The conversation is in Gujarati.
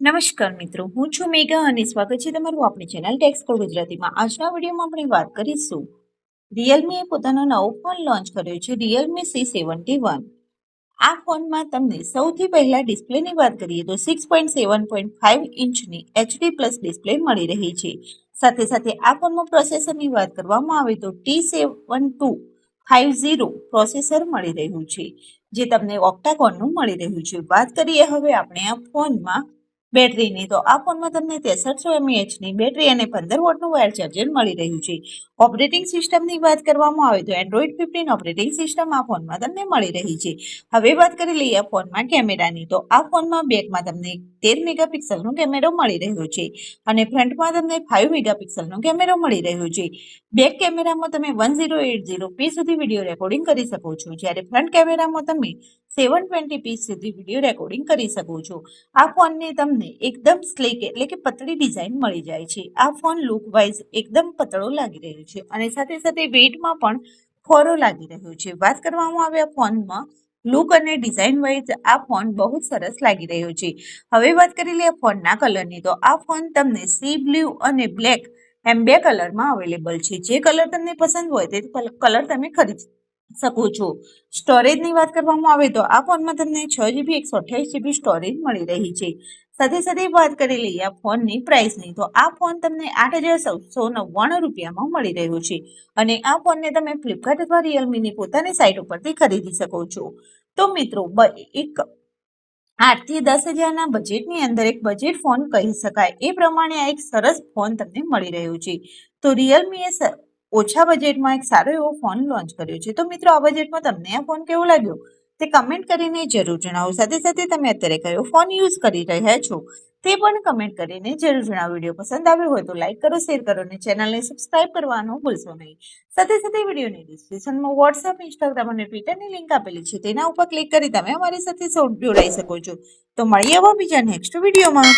નમસ્કાર મિત્રો, હું છું મેઘા અને સ્વાગત છે તમારું આપણી ચેનલ ટેક્સ કોડ ગુજરાતીમાં. આજના વિડીયોમાં આપણે વાત કરીશું. રિયલમીએ પોતાનો નવો ફોન લોન્ચ કર્યો છે રિયલમી સી સેવન્ટી વન આ ફોનમાં તમને સૌથી પહેલા ડિસ્પ્લેની વાત કરીએ તો six point seven point five ઇંચની HD plus display મળી રહી છે. સાથે સાથે આ ફોનમાં પ્રોસેસરની વાત કરવામાં આવે તો T seven two five zero processor મળી રહ્યું છે, જે તમને ઓક્ટાકોનનું મળી રહ્યું છે. વાત કરીએ હવે આપણે આ ફોનમાં બેટરીની તો આ ફોનમાં તમને ત્રેસઠસો એમએચની બેટરી અને પંદર વોટનું વાયર ચાર્જર મળી રહ્યું છે. ઓપરેટિંગ સિસ્ટમની વાત કરવામાં આવે તો એન્ડ્રોઈડ ફિફ્ટીન ઓપરેટિંગ સિસ્ટમ આ ફોનમાં તમને મળી રહી છે. હવે વાત કરી લઈએ આ ફોનમાં કેમેરાની. તો આ ફોનમાં બેકમાં તમને તેર મેગાપિક્સલનો કેમેરો મળી રહ્યો છે અને ફ્રન્ટમાં તમને ફાઇવ મેગાપિક્સલનો કેમેરો મળી રહ્યો છે. બેક કેમેરામાં તમે one zero eight zero P સુધી વીડિયો રેકોર્ડિંગ કરી શકો છો. જ્યારે ફ્રન્ટ કેમેરામાં તમે સેવન ટ્વેન્ટી પી સુધી વીડિયો રેકોર્ડિંગ કરી શકો છો. આ ફોનને તમને એકદમ સ્લીક એટલે કે પતળી ડિઝાઇન મળી જાય છે. આ ફોન લુક વાઇઝ એકદમ પતળો લાગી રહ્યો છે અને સાથે સાથે વેઇટમાં પણ ફોરો લાગી રહ્યો છે. વાત કરવામાં આવે આ ફોનમાં લુક અને ડિઝાઇન વાઇઝ આ ફોન બહુ સરસ લાગી રહ્યો છે. હવે વાત કરી લઈએ ફોનના કલરની તો આ ફોન તમને સી બ્લુ અને બ્લેક એમ બે કલરમાં અવેલેબલ છે. જે કલર તમને પસંદ હોય તે કલર તમે ખરીદી શકો છો. સ્ટોરેજની વાત કરવામાં આવે તો આ ફોનમાં તમને છ જીબી એકસો અઠ્યાવીસ જીબી સ્ટોરેજ મળી રહી છે. સાથે સાથે વાત કરી લઈએ આ ફોનની પ્રાઇસની, તો આ ફોન તમને આઠ હજાર સાતસો નવ્વાણું રૂપિયામાં મળી રહ્યો છે. અને આ ફોનને તમે ફ્લિપકાર્ટ અથવા રિયલમીની પોતાની સાઇટ ઉપરથી ખરીદી શકો છો. તો મિત્રો એક આઠથી દસ હજારના બજેટની અંદર એક બજેટ ફોન કહી શકાય. એ પ્રમાણે આ એક સરસ ફોન તમને મળી રહ્યો છે. તો રિયલમીએ ઓછા બજેટમાં એક સારો એવો ફોન લોન્ચ કર્યો છે. તો મિત્રો, આ બજેટમાં તમને આ ફોન કેવો લાગ્યો? તે કમેન્ટ કરીને જરૂર જણાવો. સાથે સાથે તમે અત્યારે કયો ફોન યુઝ કરી રહ્યા છો, તે પણ કમેન્ટ કરીને જરૂર જણાવો. વીડિયો પસંદ આવ્યો હોય તો લાઈક કરો શેર કરો અને ચેનલને સબસ્ક્રાઇબ કરવાનું ભૂલશો નહીં. સાથે સાથે વિડીયોની ડિસ્ક્રિપ્શનમાં વોટ્સઅપ ઇન્સ્ટાગ્રામ અને ટ્વિટરની લિંક આપેલી છે. તેના ઉપર ક્લિક કરી તમે અમારી સાથે જોડાઈ શકો છો. તો મળીએ હવે બીજા નેક્સ્ટ વિડીયોમાં